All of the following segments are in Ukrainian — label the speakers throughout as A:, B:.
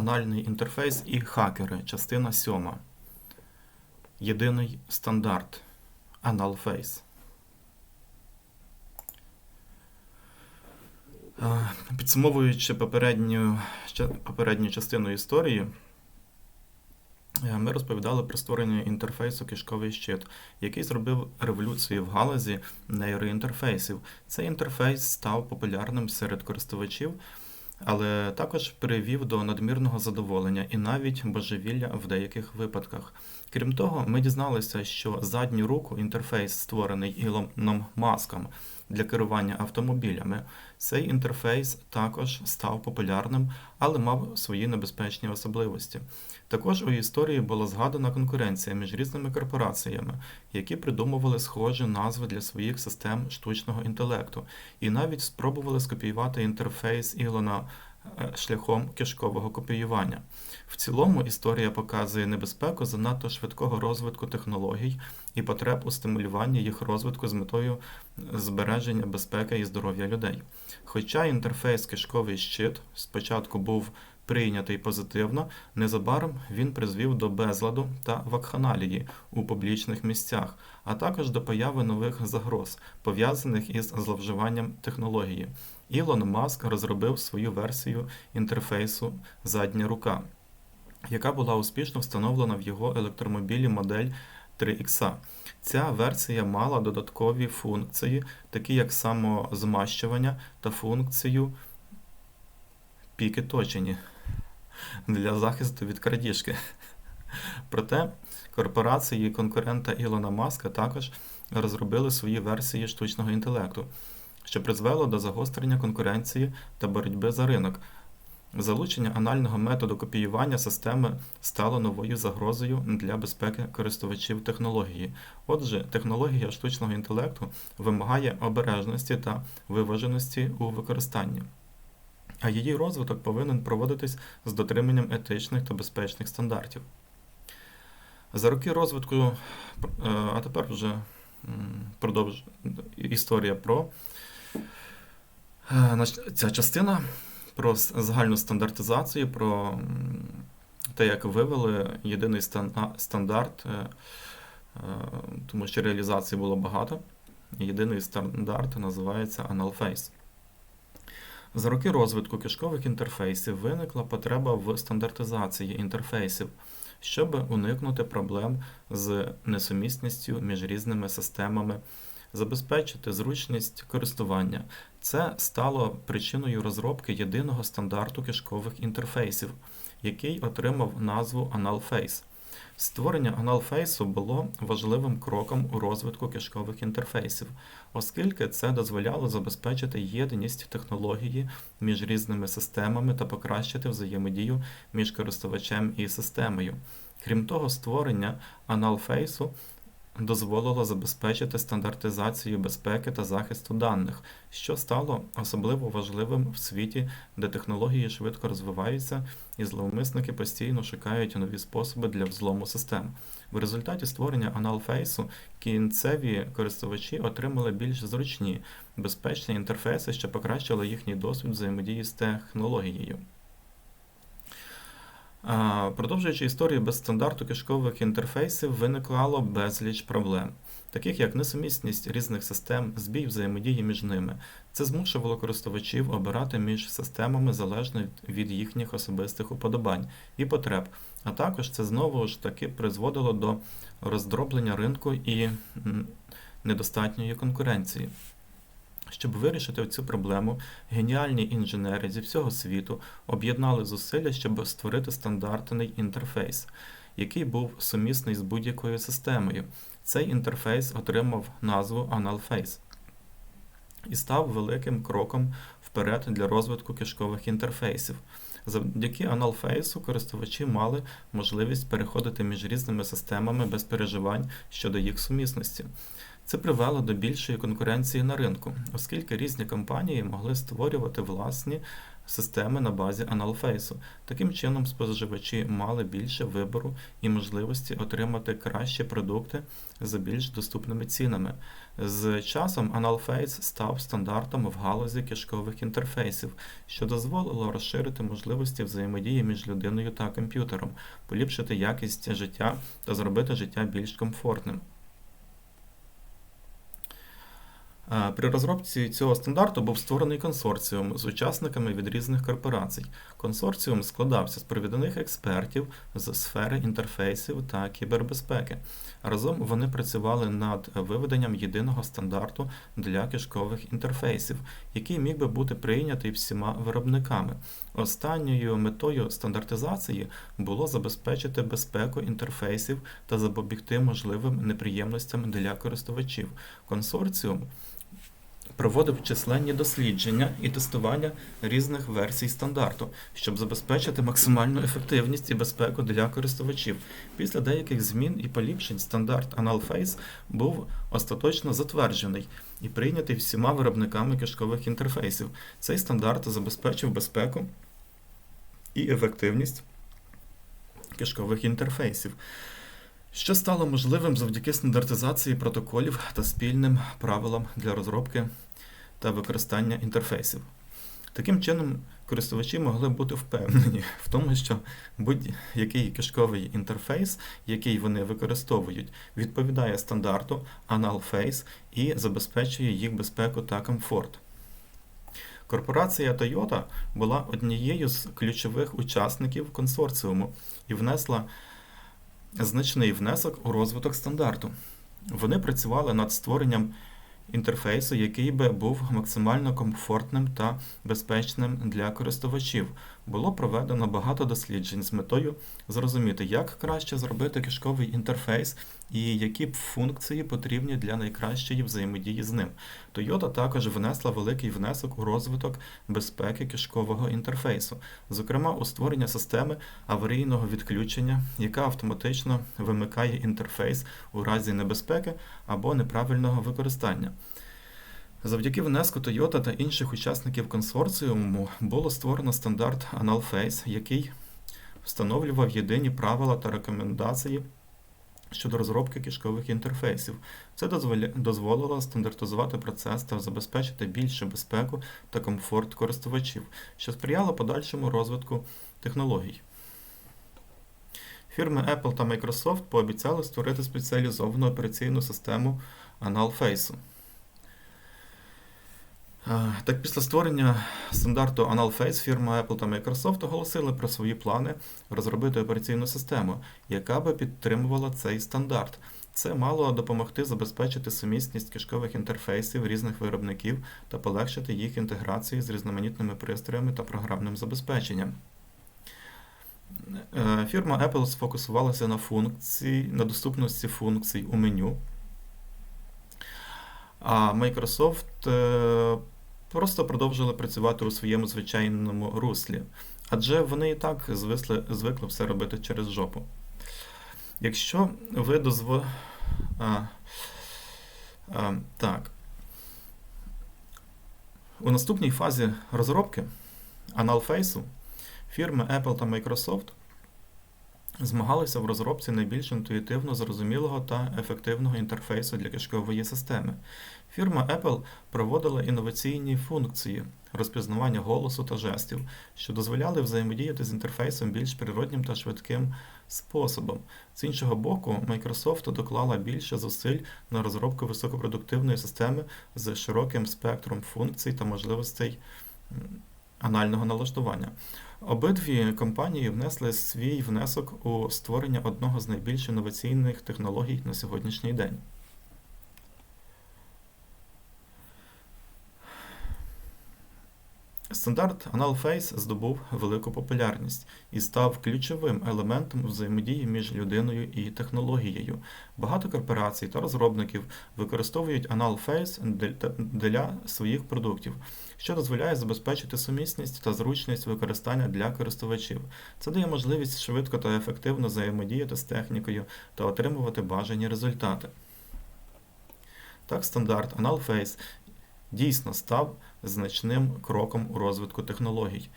A: Анальний інтерфейс і хакери. Частина 7. Єдиний стандарт. Е, Підсумовуючи попередню, попередню частину історії, е, ми розповідали про створення інтерфейсу кишковий щит, який зробив революцію в галузі нейроінтерфейсів. Цей інтерфейс став популярним серед користувачів, але також привів до надмірного задоволення і навіть божевілля в деяких випадках. Крім того, ми дізналися, що задню руку інтерфейс, створений Ілоном Маском для керування автомобілями, цей інтерфейс також став популярним, але мав свої небезпечні особливості. Також у історії була згадана конкуренція між різними корпораціями, які придумували схожі назви для своїх систем штучного інтелекту, і навіть спробували скопіювати інтерфейс Ілона е, шляхом кишкового копіювання. В цілому історія показує небезпеку занадто швидкого розвитку технологій і потреб у стимулюванні їх розвитку з метою збереження безпеки і здоров'я людей. Хоча інтерфейс кишковий щит спочатку був прийнятий позитивно, незабаром він призвів до безладу та вакханалії у публічних місцях, а також до появи нових загроз, пов'язаних із зловживанням технології. Ілон Маск розробив свою версію інтерфейсу задня рука, яка була успішно встановлена в його електромобілі модель 3X. Ця версія мала додаткові функції, такі як самозмащування та функцію піки точені для захисту від крадіжки. Проте корпорації конкурента Ілона Маска також розробили свої версії штучного інтелекту, що призвело до загострення конкуренції та боротьби за ринок. Залучення анального методу копіювання системи стало новою загрозою для безпеки користувачів технології. Отже, технологія штучного інтелекту вимагає обережності та виваженості у використанні. А її розвиток повинен проводитись з дотриманням етичних та безпечних стандартів. За роки розвитку, е, а тепер вже продовж історія про е, ця частина про загальну стандартизацію, про те, як вивели єдиний стандарт, е, тому що реалізацій було багато. Єдиний стандарт називається Analface. За роки розвитку кишкових інтерфейсів виникла потреба в стандартизації інтерфейсів, щоб уникнути проблем з несумісністю між різними системами, забезпечити зручність користування. Це стало причиною розробки єдиного стандарту кишкових інтерфейсів, який отримав назву Analface. Створення аналфейсу було важливим кроком у розвитку кишкових інтерфейсів, оскільки це дозволяло забезпечити єдність технології між різними системами та покращити взаємодію між користувачем і системою. Крім того, створення Analface дозволило забезпечити стандартизацію безпеки та захисту даних, що стало особливо важливим в світі, де технології швидко розвиваються і зловмисники постійно шукають нові способи для взлому систем. В результаті створення Analface кінцеві користувачі отримали більш зручні, безпечні інтерфейси, що покращили їхній досвід взаємодії з технологією. Продовжуючи історію без стандарту кишкових інтерфейсів, виникало безліч проблем, таких як несумісність різних систем, збій взаємодії між ними. Це змушувало користувачів обирати між системами залежно від їхніх особистих уподобань і потреб, а також це знову ж таки призводило до роздроблення ринку і недостатньої конкуренції. Щоб вирішити цю проблему, геніальні інженери зі всього світу об'єднали зусилля, щоб створити стандартний інтерфейс, який був сумісний з будь-якою системою. Цей інтерфейс отримав назву Analface і став великим кроком вперед для розвитку кишкових інтерфейсів. Завдяки Analface користувачі мали можливість переходити між різними системами без переживань щодо їх сумісності. Це привело до більшої конкуренції на ринку, оскільки різні компанії могли створювати власні системи на базі аналфейсу. Таким чином, споживачі мали більше вибору і можливості отримати кращі продукти за більш доступними цінами. З часом Analface став стандартом в галузі кишкових інтерфейсів, що дозволило розширити можливості взаємодії між людиною та комп'ютером, поліпшити якість життя та зробити життя більш комфортним. При розробці цього стандарту був створений консорціум з учасниками від різних корпорацій. Консорціум складався з провідних експертів з сфери інтерфейсів та кібербезпеки. Разом вони працювали над виведенням єдиного стандарту для кишкових інтерфейсів, який міг би бути прийнятий всіма виробниками. Останньою метою стандартизації було забезпечити безпеку інтерфейсів та запобігти можливим неприємностям для користувачів. Консорціум проводив численні дослідження і тестування різних версій стандарту, щоб забезпечити максимальну ефективність і безпеку для користувачів. Після деяких змін і поліпшень стандарт AnalFace був остаточно затверджений і прийнятий всіма виробниками кишкових інтерфейсів. Цей стандарт забезпечив безпеку і ефективність кишкових інтерфейсів. Що стало можливим завдяки стандартизації протоколів та спільним правилам для розробки та використання інтерфейсів. Таким чином, користувачі могли бути впевнені в тому, що будь-який кишковий інтерфейс, який вони використовують, відповідає стандарту AnalFace і забезпечує їх безпеку та комфорт. Корпорація Toyota була однією з ключових учасників консорціуму і внесла значний внесок у розвиток стандарту. Вони працювали над створенням інтерфейсу, який би був максимально комфортним та безпечним для користувачів. Було проведено багато досліджень з метою зрозуміти, як краще зробити кишковий інтерфейс і які б функції потрібні для найкращої взаємодії з ним. Toyota також внесла великий внесок у розвиток безпеки кишкового інтерфейсу, зокрема у створення системи аварійного відключення, яка автоматично вимикає інтерфейс у разі небезпеки або неправильного використання. Завдяки внеску Toyota та інших учасників консорціуму було створено стандарт AnalFace, який встановлював єдині правила та рекомендації щодо розробки кишкових інтерфейсів. Це дозволило стандартизувати процес та забезпечити більшу безпеку та комфорт користувачів, що сприяло подальшому розвитку технологій. Фірми Apple та Microsoft пообіцяли створити спеціалізовану операційну систему AnalFace. Так, після створення стандарту AnalFace фірма Apple та Microsoft оголосили про свої плани розробити операційну систему, яка би підтримувала цей стандарт. Це мало допомогти забезпечити сумісність кишкових інтерфейсів різних виробників та полегшити їх інтеграцію з різноманітними пристроями та програмним забезпеченням. Е, фірма Apple сфокусувалася на функції, на доступності функцій у меню. А Microsoft е, просто продовжили працювати у своєму звичайному руслі, адже вони і так звисли, звикли все робити через жопу. Якщо ви дозво... Так. У наступній фазі розробки Analface фірми Apple та Microsoft змагалися в розробці найбільш інтуїтивно зрозумілого та ефективного інтерфейсу для кишкової системи. Фірма Apple проводила інноваційні функції розпізнавання голосу та жестів, що дозволяли взаємодіяти з інтерфейсом більш природнім та швидким способом. З іншого боку, Microsoft доклала більше зусиль на розробку високопродуктивної системи з широким спектром функцій та можливостей анального налаштування. Обидві компанії внесли свій внесок у створення одного з найбільш інноваційних технологій на сьогоднішній день. Стандарт AnalFace здобув велику популярність і став ключовим елементом взаємодії між людиною і технологією. Багато корпорацій та розробників використовують AnalFace для своїх продуктів, що дозволяє забезпечити сумісність та зручність використання для користувачів. Це дає можливість швидко та ефективно взаємодіяти з технікою та отримувати бажані результати. Так, стандарт AnalFace дійсно став значним кроком у розвитку технологій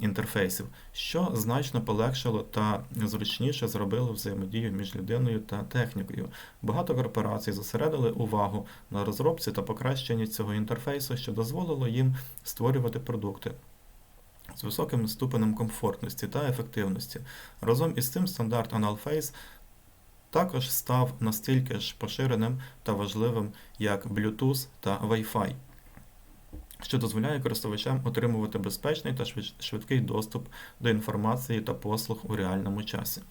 A: інтерфейсів, що значно полегшило та зручніше зробило взаємодію між людиною та технікою. Багато корпорацій зосередили увагу на розробці та покращенні цього інтерфейсу, що дозволило їм створювати продукти з високим ступенем комфортності та ефективності. Разом із цим стандарт Analface також став настільки ж поширеним та важливим, як Bluetooth та Wi-Fi, що дозволяє користувачам отримувати безпечний та швидкий доступ до інформації та послуг у реальному часі.